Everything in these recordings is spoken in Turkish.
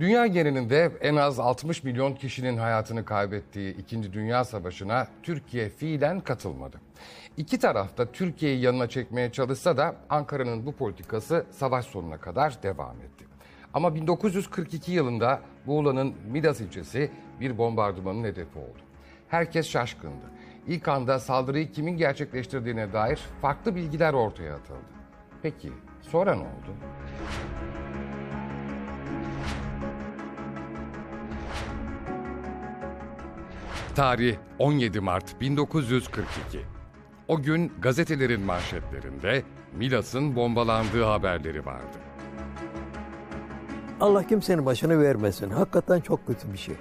Dünya genelinde en az 60 milyon kişinin hayatını kaybettiği İkinci Dünya Savaşı'na Türkiye fiilen katılmadı. İki taraf da Türkiye'yi yanına çekmeye çalışsa da Ankara'nın bu politikası savaş sonuna kadar devam etti. Ama 1942 yılında Muğla'nın Midas ilçesi bir bombardımanın hedefi oldu. Herkes şaşkındı. İlk anda saldırıyı kimin gerçekleştirdiğine dair farklı bilgiler ortaya atıldı. Peki sonra ne oldu? Tarih 17 Mart 1942. O gün gazetelerin manşetlerinde Milas'ın bombalandığı haberleri vardı. Allah kimsenin başını vermesin. Hakikaten çok kötü bir şey.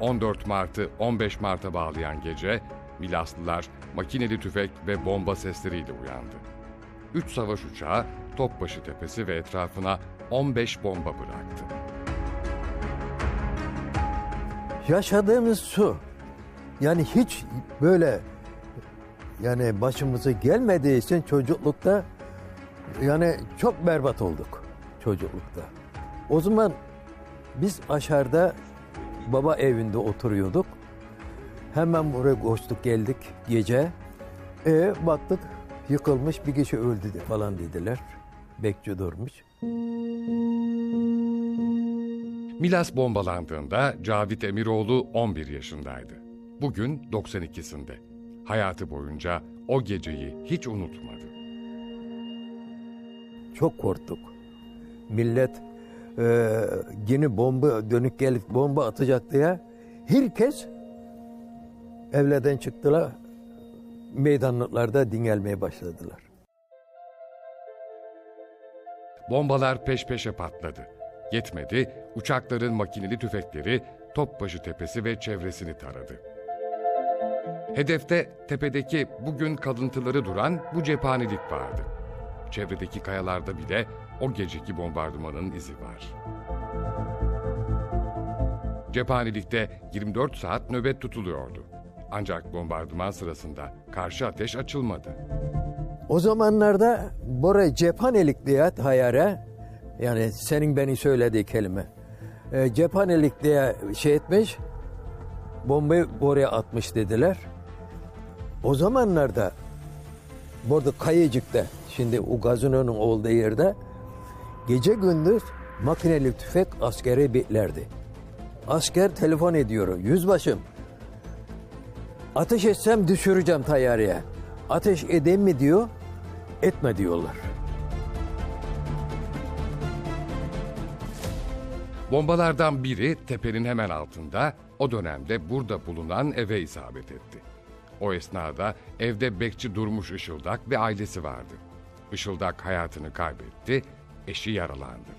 14 Mart'ı 15 Mart'a bağlayan gece Milaslılar makineli tüfek ve bomba sesleriyle uyandı. 3 savaş uçağı Topbaşı Tepesi ve etrafına 15 bomba bıraktı. Yaşadığımız su. Yani hiç böyle yani başımıza gelmediği için çocuklukta yani çok berbat olduk çocuklukta. O zaman biz aşağıda baba evinde oturuyorduk. Hemen buraya koştuk geldik gece. E baktık yıkılmış bir kişi öldü falan dediler. Bekçi durmuş. Milas bombalandığında Cavit Emiroğlu 11 yaşındaydı. Bugün 92'sinde. Hayatı boyunca o geceyi hiç unutmadı. Çok korktuk. Millet e, yine bomba dönük gelip bomba atacak diye herkes evlerden çıktılar. Meydanlıklarda dingelmeye başladılar. Bombalar peş peşe patladı. Yetmedi, uçakların makineli tüfekleri Topbaşı Tepesi ve çevresini taradı. Hedefte tepedeki bugün kalıntıları duran bu cephanelik vardı. Çevredeki kayalarda bile o geceki bombardımanın izi var. Cephanelikte 24 saat nöbet tutuluyordu. Ancak bombardıman sırasında karşı ateş açılmadı. O zamanlarda buraya cephanelik diye hayare yani senin beni söylediği kelime. E, cephanelik diye şey etmiş bombayı oraya atmış dediler. O zamanlarda burada Kayıcık'ta şimdi o gazino'nun olduğu yerde gece gündüz makineli tüfek askeri beklerdi. Asker telefon ediyor. Yüzbaşım ateş etsem düşüreceğim tayyareye. Ateş edeyim mi diyor. Etme diyorlar. Bombalardan biri tepenin hemen altında o dönemde burada bulunan eve isabet etti. O esnada evde bekçi Durmuş Işıldak ve ailesi vardı. Işıldak hayatını kaybetti, eşi yaralandı.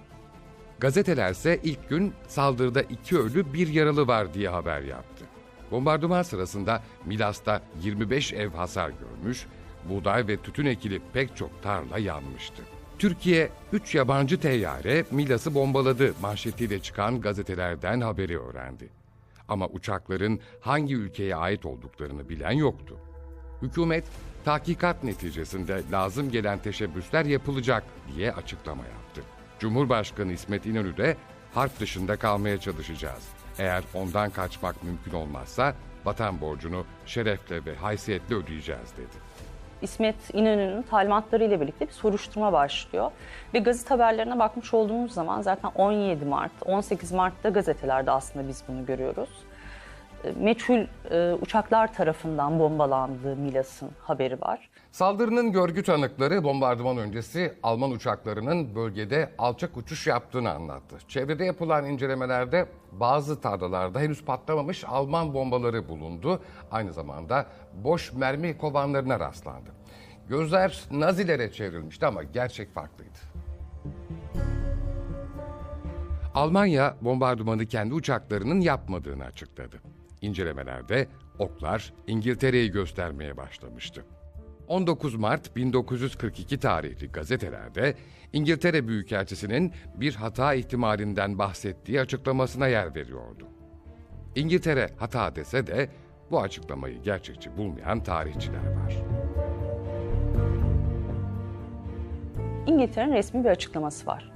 Gazetelerse ilk gün saldırıda iki ölü bir yaralı var diye haber yaptı. Bombardıman sırasında Milas'ta 25 ev hasar görmüş, buğday ve tütün ekili pek çok tarla yanmıştı. Türkiye 3 yabancı teyyare Milas'ı bombaladı manşetiyle çıkan gazetelerden haberi öğrendi. Ama uçakların hangi ülkeye ait olduklarını bilen yoktu. Hükümet tahkikat neticesinde lazım gelen teşebbüsler yapılacak diye açıklama yaptı. Cumhurbaşkanı İsmet İnönü de harp dışında kalmaya çalışacağız. Eğer ondan kaçmak mümkün olmazsa vatan borcunu şerefle ve haysiyetle ödeyeceğiz dedi. İsmet İnönü'nün talimatlarıyla birlikte bir soruşturma başlıyor. Ve gazete haberlerine bakmış olduğumuz zaman zaten 17 Mart, 18 Mart'ta gazetelerde aslında biz bunu görüyoruz. Meçhul e, uçaklar tarafından bombalandığı Milas'ın haberi var. Saldırının görgü tanıkları bombardıman öncesi Alman uçaklarının bölgede alçak uçuş yaptığını anlattı. Çevrede yapılan incelemelerde bazı tarlalarda henüz patlamamış Alman bombaları bulundu. Aynı zamanda boş mermi kovanlarına rastlandı. Gözler Nazilere çevrilmişti ama gerçek farklıydı. Almanya bombardımanı kendi uçaklarının yapmadığını açıkladı. İncelemelerde oklar İngiltere'yi göstermeye başlamıştı. 19 Mart 1942 tarihli gazetelerde İngiltere Büyükelçisi'nin bir hata ihtimalinden bahsettiği açıklamasına yer veriyordu. İngiltere hata dese de bu açıklamayı gerçekçi bulmayan tarihçiler var. İngiltere'nin resmi bir açıklaması var.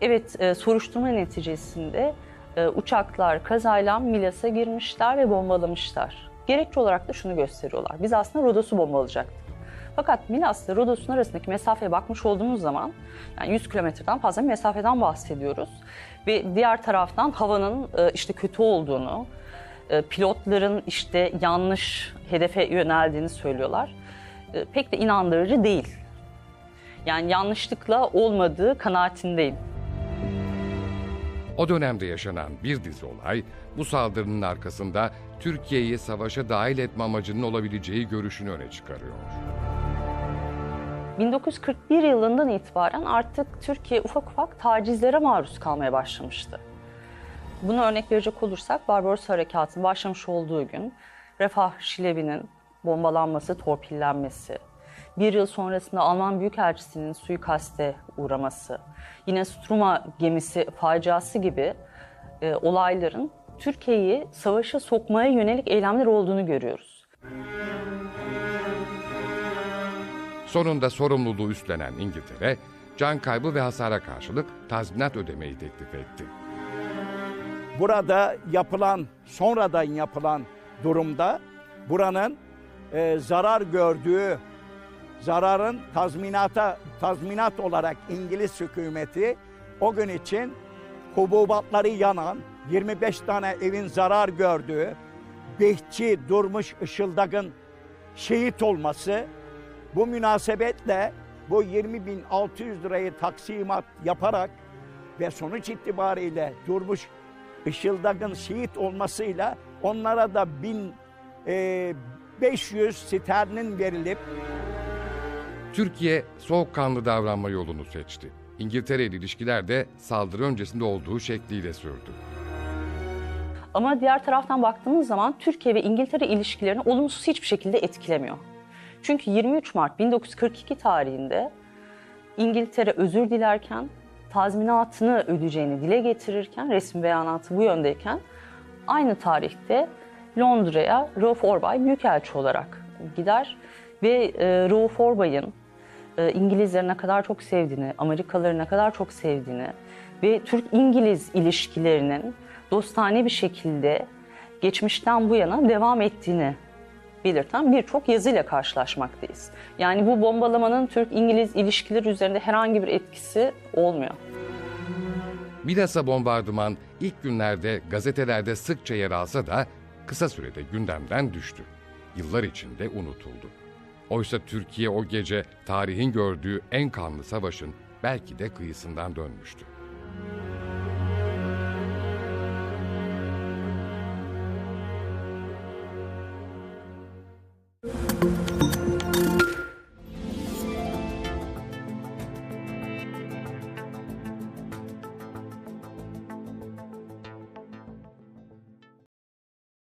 Evet, e, soruşturma neticesinde e, uçaklar kazayla Milas'a girmişler ve bombalamışlar. Gerekçe olarak da şunu gösteriyorlar. Biz aslında Rodos'u bombalayacaktık. Fakat Milas'la Rodos'un arasındaki mesafeye bakmış olduğumuz zaman yani 100 kilometreden fazla bir mesafeden bahsediyoruz. Ve diğer taraftan havanın e, işte kötü olduğunu, e, pilotların işte yanlış hedefe yöneldiğini söylüyorlar. Pek de inandırıcı değil. Yani yanlışlıkla olmadığı kanaatindeyim. O dönemde yaşanan bir dizi olay bu saldırının arkasında Türkiye'yi savaşa dahil etme amacının olabileceği görüşünü öne çıkarıyor. 1941 yılından itibaren artık Türkiye ufak ufak tacizlere maruz kalmaya başlamıştı. Bunu örnek verecek olursak Barbaros Harekatı'nın başlamış olduğu gün Refah Şilevi'nin bombalanması, torpillenmesi, bir yıl sonrasında Alman Büyükelçisi'nin suikaste uğraması, yine Struma gemisi faciası gibi e, olayların Türkiye'yi savaşa sokmaya yönelik eylemler olduğunu görüyoruz. Sonunda sorumluluğu üstlenen İngiltere, can kaybı ve hasara karşılık tazminat ödemeyi teklif etti. Burada yapılan, sonradan yapılan durumda buranın e, zarar gördüğü, zararın tazminata tazminat olarak İngiliz hükümeti o gün için hububatları yanan, 25 tane evin zarar gördüğü, Behçi Durmuş Işıldak'ın şehit olması, bu münasebetle bu 20.600 lirayı taksimat yaparak ve sonuç itibariyle Durmuş Işıldak'ın şehit olmasıyla onlara da 1500 sterlin verilip Türkiye soğukkanlı davranma yolunu seçti. İngiltere ile ilişkiler de saldırı öncesinde olduğu şekliyle sürdü. Ama diğer taraftan baktığımız zaman Türkiye ve İngiltere ilişkilerini olumsuz hiçbir şekilde etkilemiyor. Çünkü 23 Mart 1942 tarihinde İngiltere özür dilerken tazminatını ödeyeceğini dile getirirken resmi beyanatı bu yöndeyken aynı tarihte Londra'ya Rauf Orbay Büyükelçi olarak gider ve e, Rauf Orbay'ın e, İngilizleri ne kadar çok sevdiğini, Amerikalıları ne kadar çok sevdiğini ve Türk-İngiliz ilişkilerinin dostane bir şekilde geçmişten bu yana devam ettiğini belirten birçok yazıyla karşılaşmaktayız. Yani bu bombalamanın Türk-İngiliz ilişkileri üzerinde herhangi bir etkisi olmuyor. Bilhassa bombardıman ilk günlerde gazetelerde sıkça yer alsa da kısa sürede gündemden düştü. Yıllar içinde unutuldu. Oysa Türkiye o gece tarihin gördüğü en kanlı savaşın belki de kıyısından dönmüştü.